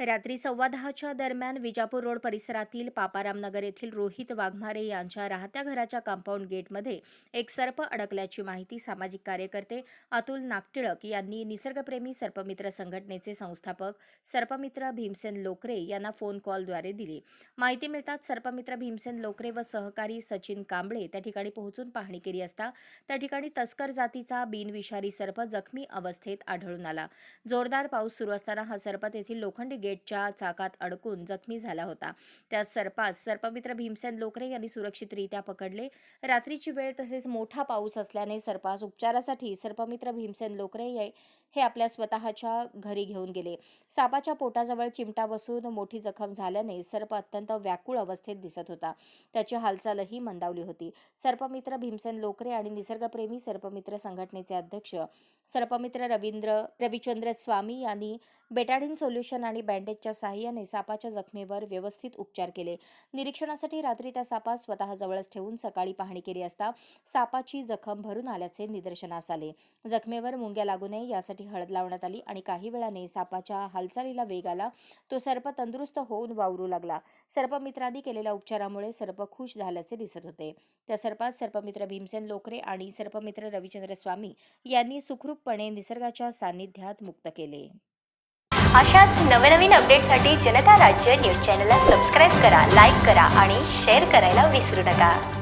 रात्री सव्वा दहाच्या दरम्यान विजापूर रोड परिसरातील पापारामनगर येथील रोहित वाघमारे यांच्या राहत्या घराच्या कंपाऊंड गेटमध्ये एक सर्प अडकल्याची माहिती सामाजिक कार्यकर्ते अतुल नागटिळक यांनी निसर्गप्रेमी सर्पमित्र संघटनेचे संस्थापक सर्पमित्र भीमसेन लोकरे यांना फोन कॉलद्वारे दिली. माहिती मिळताच सर्पमित्र भीमसेन लोकरे व सहकारी सचिन कांबळे त्या ठिकाणी पोहोचून पाहणी केली असता त्या ठिकाणी तस्कर जातीचा बिनविषारी सर्प जखमी अवस्थेत आढळून आला. जोरदार पाऊस सुरू असताना हा सर्प तेथील लोखंडी गेटच्या चाकात अडकून जखमी झाला होता. त्या सर्पास सर्पमित्र भीमसेन लोकरे यांनी सुरक्षितरित्या पकडले. रात्रीची वेळ तसेच मोठा पाऊस असल्याने सर्पास उपचारासाठी सर्पमित्र भीमसेन लोकरे हे- आपल्या स्वतःच्या घरी घेऊन गेले. सापाच्या पोटाजवळ चिमटा बसून मोठी जखम झाल्याने सर्प अत्यंत व्याकुळ अवस्थेत दिसत होता. त्याची हालचालही मंदावली होती. सर्पमित्र भीमसेन लोकरे आणि निसर्गप्रेमी सर्पमित्र संघटनेचे अध्यक्ष सर्पमित्र रवींद्र रविचंद्र स्वामी यांनी बेटाडिन सोल्युशन आणि बँडेजच्या सहाय्याने सापाच्या जखमेवर व्यवस्थित उपचार केले. निरीक्षणासाठी रात्री त्या सापास स्वतःजवळच ठेवून सकाळी पाहणी केली असता सापाची जखम भरून आल्याचे निदर्शनास आले. जखमेवर मुंग्या लागू नये यासाठी हळद लावण्यात आली आणि काही वेळाने सापाच्या हालचालीला वेग आला. तो सर्प तंदुरुस्त होऊन वावरू लागला. सर्पमित्रांनी केलेल्या उपचारामुळे सर्प खुश झाल्याचे दिसत होते. त्या सर्पात सर्पमित्र भीमसेन लोकरे आणि सर्पमित्र रविचंद्र स्वामी यांनी सुखरूपपणे निसर्गाच्या सान्निध्यात मुक्त केले. अशाच नवनवीन अपडेटसाठी जनता राज्य न्यूज चॅनलला सबस्क्राईब करा लाईक करा आणि शेअर करायला विसरू नका.